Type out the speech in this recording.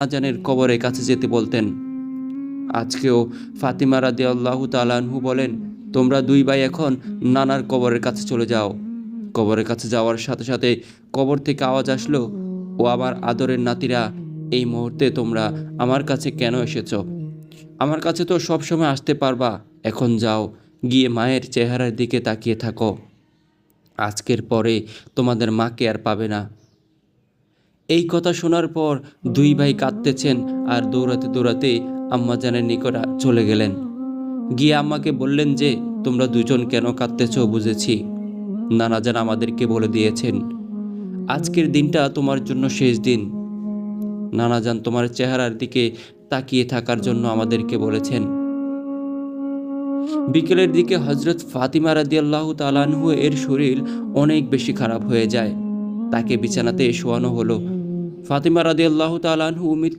আজানের কবরের কাছে যেতে বলতেন। আজকেও ফাতিমা রাদি আল্লাহ তালানহু বলেন, তোমরা দুই ভাই এখন নানার কবরের কাছে চলে যাও। কবরের কাছে যাওয়ার সাথে সাথে কবর থেকে আওয়াজ আসলো, ও আমার আদরের নাতিরা, এই মুহূর্তে তোমরা আমার কাছে কেন এসেছ? আমার কাছে তো সব সময় আসতে পারবা। এখন যাও, গিয়ে মায়ের চেহারার দিকে তাকিয়ে থাকো। আজকের পরে তোমাদের মাকে আর পাবে না। এই কথা শোনার পর দুই ভাই কাঁদতেছেন আর দৌড়াতে দৌড়াতে আম্মাজানের নিকট চলে গেলেন। গিয়ে আম্মাকে বললেন যে, তোমরা দুজন কেন কাঁদতেছ বুঝেছি। নানা নানাজান আমাদেরকে বলে দিয়েছেন, আজকের দিনটা তোমার জন্য শেষ দিন। নানাজান তোমার চেহারার দিকে তাকিয়ে থাকার জন্য আমাদেরকে বলেছেন। বিকেলের দিকে হজরত ফাতিমা রাদিয়াল্লাহু তালানহু এর শরীর অনেক বেশি খারাপ হয়ে যায়। তাকে বিছানাতে শোয়ানো হলো। ফাতিমা রাদিয়াল্লাহু তালানহু মৃত্যু